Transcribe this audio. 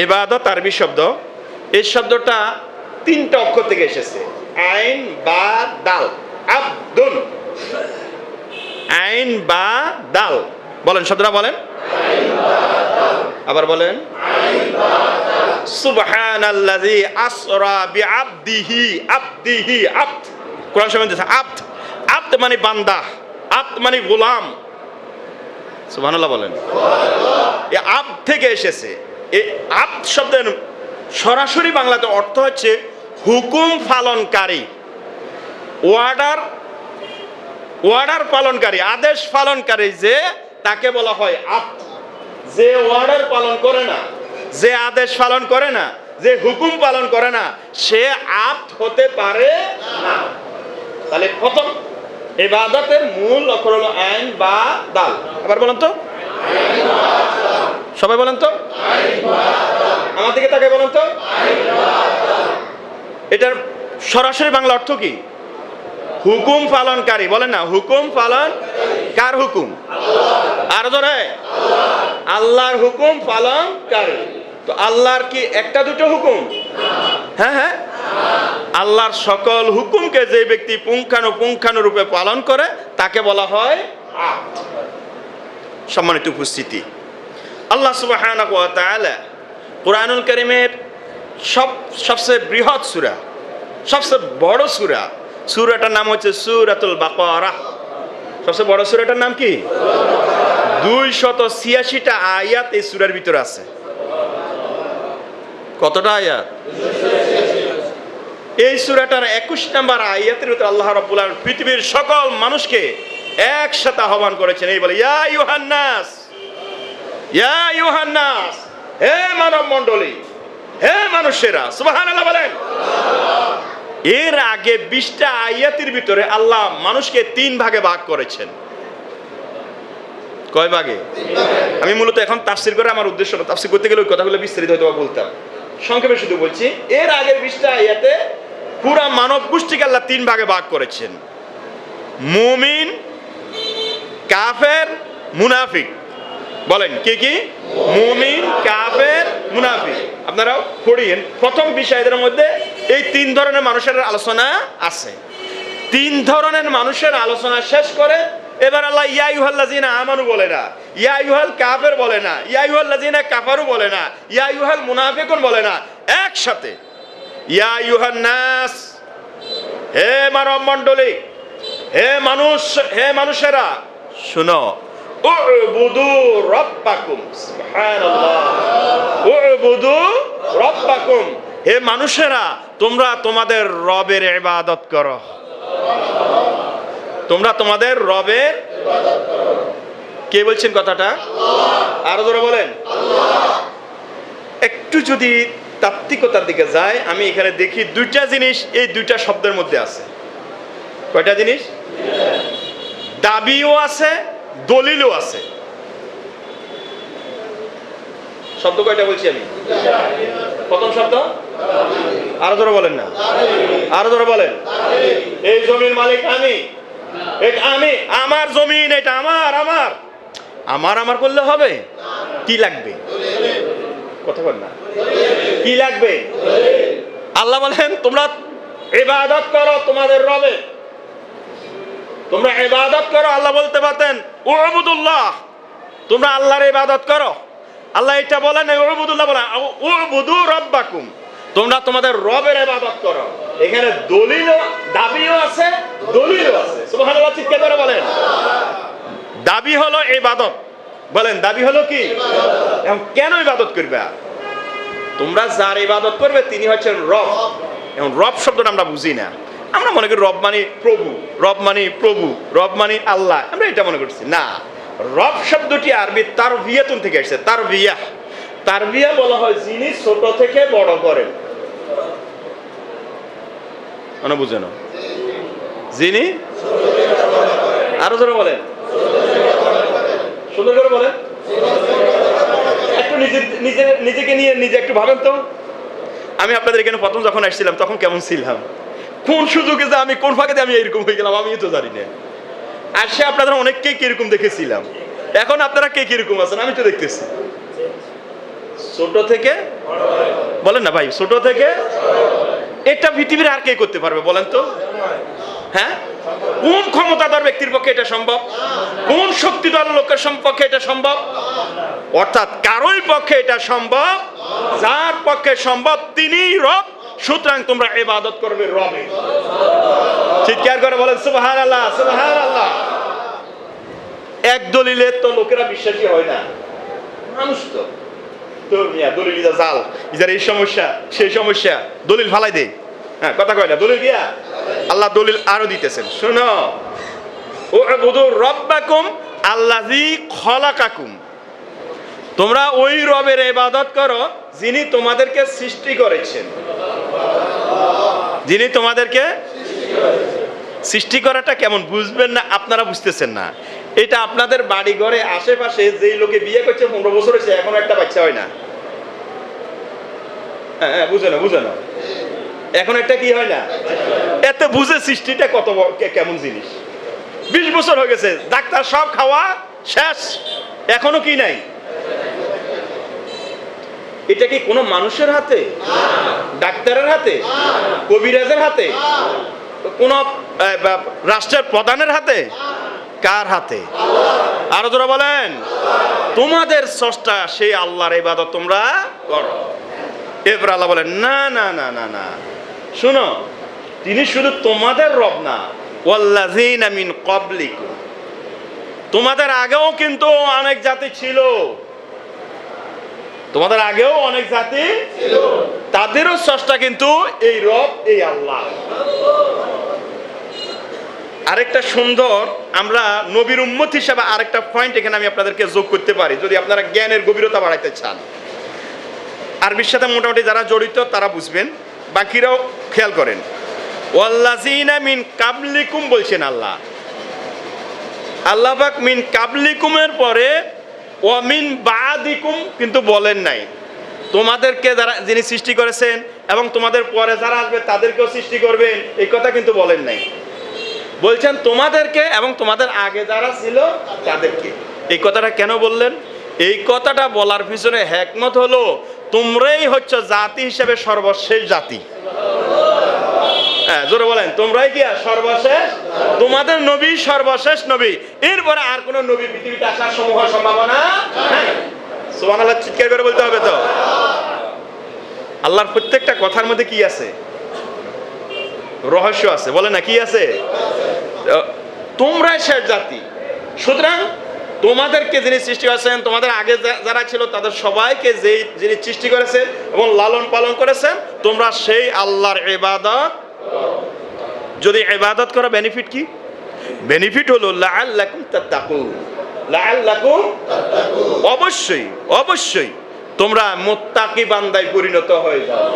এবাদত আরবি শব্দ। এই শব্দটা তিনটা অক্ষর থেকে এসেছে। আইন, বা, দাল। আব্দুন। আইন, বা, দাল। বলেন, শব্দটা বলেন। আবার বলেন। সুবহানাল্লাযী আসরা আবদিহি, আবদ। কোরআন আবদ। আবদ মানে বান্দা, আবদ মানে গোলাম। সুবহানাল্লাহ বলেন। এ আব থেকে এসেছে। এই আব শব্দের সরাসরি বাংলাতে অর্থ হচ্ছে হুকুম পালনকারী। ওয়ার্ডার ওয়ার্ডার পালনকারী, আদেশ পালনকারী যে তাকে বলা হয় আপ। যে ওয়ার্ডার পালন করে না, যে আদেশ পালন করে না, যে হুকুম পালন করে না, সে আপ হতে পারে না। তাহলে প্রথম এবাদতের মূল অক্ষর হলো আইন বা দাল। আবার বলেন তো। সবাই বলেন তো? আমার দিকে তাকে বলেন তো? এটার সরাসরি বাংলা অর্থ কি? হুকুম পালনকারী, বলেন না, হুকুম পালন, কার হুকুম? আর ধরে আল্লাহর হুকুম পালনকারী। তো আল্লাহর কি একটা, দুটো হুকুম? হ্যাঁ হ্যাঁ। আল্লাহর সকল হুকুমকে যে ব্যক্তি পুঙ্খানু রূপে পালন করে, তাকে বলা হয় সম্মানিত উপস্থিতি। আল্লাহ সুবাহ কোরআনুল কারীমের সব, সবচেয়ে বৃহৎ সূরা, সবচেয়ে বড় সূরা, সূরাটার নাম হচ্ছে সূরাতুল বাকারা। সবচেয়ে বড় সূরাটার নাম কি? দুই শত ছিয়াশিটা আয়াত এই সূরার ভিতরে আছে। কতটা আয়াত? এই সুরাটার একুশ নাম্বার আয়াতের ভিতরে আল্লাহ রাব্বুল পৃথিবীর সকল মানুষকে একসাথে আহ্বান করেছেন। এই বলে, ইয়া ইউহান্নাস ইউহান্নাস, হে মানব মণ্ডলী হে মানুষেরা, সুবহানাল্লাহ বলেন। এর আগে বিশটা আয়াতের ভিতরে আল্লাহ মানুষকে তিন ভাগে ভাগ করেছেন। কয় ভাগে? আমি মূলত এখন তাফসির করে আমার উদ্দেশ্য না তাফসির করতে গেলে ওই কথাগুলো বিস্তারিত হয়তো বলতাম। সংক্ষেপে শুধু বলছি, এর আগের বিশটা আয়াতে পুরা মানব গোষ্ঠীকে আল্লাহ তিন ভাগে ভাগ করেছেন। মুমিন, কাফের, মুনাফিক। বলেন, কি কি? মুমিন, কাফের, মুনাফিক। আপনারাও পড়িয়েন। প্রথম বিষয়দের মধ্যে এই তিন ধরনের মানুষের আলোচনা আছে। তিন ধরনের মানুষের আলোচনা শেষ করে এবার আল্লাহ ইয়াইহাল্লাজিনা আমানু বলে না। ইয়াইহাল কাফের বলে না। ইয়াইহাল্লাজিনা কাফারু বলে না। ইয়া ইয়াইহাল মুনাফিকুন বলে না। একসাথে ইয়াইহান নাস হে মানব মণ্ডলী হে মানুষ, হে মানুষেরা শুনো। হে মানুষেরা, তোমরা তোমাদের রবের ইবাদত করো। তোমরা তোমাদের রবের কে বলছেন কথাটা? আরও ধরে বলেন। একটু যদি তাত্ত্বিকতার দিকে যায়, আমি এখানে দেখি দুইটা জিনিস, এই দুইটা শব্দের মধ্যে আছে। কয়টা জিনিস? দাবিও আছে দলিলও আছে। শব্দ কয়টা বলছি আমি? প্রথম শব্দ? আরও ধরে বলেন না। আরও ধরে বলেন। এই জমির মালিক আমি। এটা আমি আমার জমিন এটা আমার আমার। আমার আমার করলে হবে? কি লাগবে? কথা বল না। কি লাগবে? আল্লাহ বলেন তোমরা ইবাদত করো তোমাদের রবে তোমরা ইবাদত করো আল্লাহ বলতে পারতেন উবুদুল্লাহ। তোমরা আল্লাহর ইবাদত করো। আল্লাহ এটা বলেন উবুদুল্লাহ বলেন উবুদু রব্বাকুম। তোমরা তোমাদের রবের ইবাদত করো। এখানে দলিল দাবিও আছে দলিলও আছে। সুবহানাল্লাহ চিৎকার করে বলেন। দাবি হলো ইবাদত। বলেন দাবি হলো কি? এখন কেন ইবাদত করবে? তোমরা যার ইবাদত করবে তিনি হচ্ছেন রব। এখন রব শব্দটা আমরা বুঝি না। আমরা মনে করি রব মানে প্রভু, রব মানে প্রভু, রব মানে আল্লাহ। আমরা এটা মনে করছি। না, রব শব্দটি আরবি তার বিয়াতুন থেকে এসেছে তার বিয়া তার বিয়া বলা হয় যিনি ছোট থেকে বড় করেন। মানে বুঝে না যিনি আরও ধরে বলেন। সুন্দর করে বলেন। একটু নিজে, নিজেকে নিয়ে নিজে একটু ভাবেন তো। আমি আপনাদের এখানে প্রথম যখন আসছিলাম, তখন কেমন ছিলাম? কোন সুযোগে যে আমি, কোন ফাঁকে আমি এরকম হয়ে গেলাম আমি তো জানি না। আর সে আপনাদের অনেককেই কীরকম দেখেছিলাম। এখন আপনারা কে কীরকম আছেন? আমি তো দেখতেছি। ছোট থেকে, বলেন না ভাই, ছোট থেকে, এটা পৃথিবীর আর কে করতে পারবে বলেন তো? হ্যাঁ? কোন ক্ষমতাধর ব্যক্তির পক্ষে এটা সম্ভব? কোন শক্তিধর লোকের সম্পর্কে এটা সম্ভব? অর্থাৎ কারোই পক্ষে এটা সম্ভব? যার পক্ষে সম্ভব, তিনিই রব। সুতরাং তোমরা ইবাদত করবে রবে চিৎকার করে বলেন সুবহান আল্লাহ সুবহান আল্লাহ এক দলিলে তো লোকেরা বিশ্বাসী হয় না। মানুষ তো। হ্যাঁ তোমরা ওই রবের ইবাদত করো যিনি তোমাদেরকে সৃষ্টি করেছেন। যিনি তোমাদেরকে সৃষ্টি করাটা কেমন বুঝবেন না, আপনারা বুঝতেছেন না। এটা আপনাদের বাড়ি ঘরে আশেপাশে যেই লোকে বিয়ে করছে, পনেরো বছর হয়েছে, এখনও একটা বাচ্চা হয় না। হ্যাঁ বুঝে না বুঝে না এখন একটা কি হয় না? এত বুঝে সৃষ্টিটা কত কেমন জিনিস। বিশ বছর হয়ে গেছে, ডাক্তার সব খাওয়া শেষ, এখনও কি নাই? এটা কি কোনো মানুষের হাতে? ডাক্তারের হাতে? কবিরাজের হাতে? কোন রাষ্ট্রের প্রধানের হাতে? কার হাতে? আরও তোরা বলেন। তোমাদের স্রষ্টা, সেই আল্লাহর ইবাদত তোমরা করো। এরপর আল্লাহ বলেন, না না না না না। শুনো, তিনি শুধু তোমাদের রব না। ওয়াল্লাযিনা মিন ক্বাবলিকুম। তোমাদের আগেও কিন্তু অনেক জাতি ছিল। তোমাদের আগেও অনেক জাতি তাদেরও স্রষ্টা কিন্তু এই রব, এই আল্লাহ। আরেকটা সুন্দর, আমরা নবীর উম্মত হিসাবে আরেকটা পয়েন্ট এখানে আমি আপনাদেরকে যোগ করতে পারি, যদি আপনারা জ্ঞানের গভীরতা বাড়াইতে চান। আরবির সাথে মোটামুটি যারা জড়িত, তারা বুঝবেন, বাকিরাও খেয়াল করেন। ওয়াল্লাজিনা মিন কাবলিকুম বলছেন আল্লাহ। আল্লাহবাক মিন কাবলিকুমের পরে ওয়ামিন বাদিকুম, কিন্তু বলেন নাই। তোমাদেরকে যারা, যিনি সৃষ্টি করেছেন এবং তোমাদের পরে যারা আসবে, তাদেরকেও সৃষ্টি করবেন। এই কথা কিন্তু বলেন নাই। বলছেন, তোমাদেরকে এবং তোমাদের আগে যারা ছিল, তাদেরকে। এই কথাটা কেন বললেন? এই কথাটা বলার পিছনে হ্যাকমত হলো, তোমরাই হচ্ছে জাতি হিসেবে সর্বশেষ জাতি। হ্যাঁ জোরে বলেন, তোমরাই কি সর্বশেষ? তোমাদের নবী সর্বশেষ নবী। এরপরে আর কোন নবী পৃথিবীতে আসার সমূহ সম্ভাবনা চিৎকার করে বলতে হবে তো। আল্লাহর প্রত্যেকটা কথার মধ্যে কি আছে? রহস্য আছে। বলে না, কি আছে? তোমরাই শেষ জাতি। সুতরাং তোমাদেরকে যিনি সৃষ্টি করেছেন, তোমাদের আগে যারা ছিল, তাদের সবাইকে যেই যিনি সৃষ্টি করেছেন এবং লালন পালন করেছেন, তোমরা সেই আল্লাহর ইবাদত যদি এবাদত করা বেনিফিট কি? বেনিফিট হলো লাআল্লাকুম তাত্তাকুন। লাআল্লাকুম অবশ্যই অবশ্যই তোমরা মোত্তাকি বান্দায় পরিণত হয়ে যাও।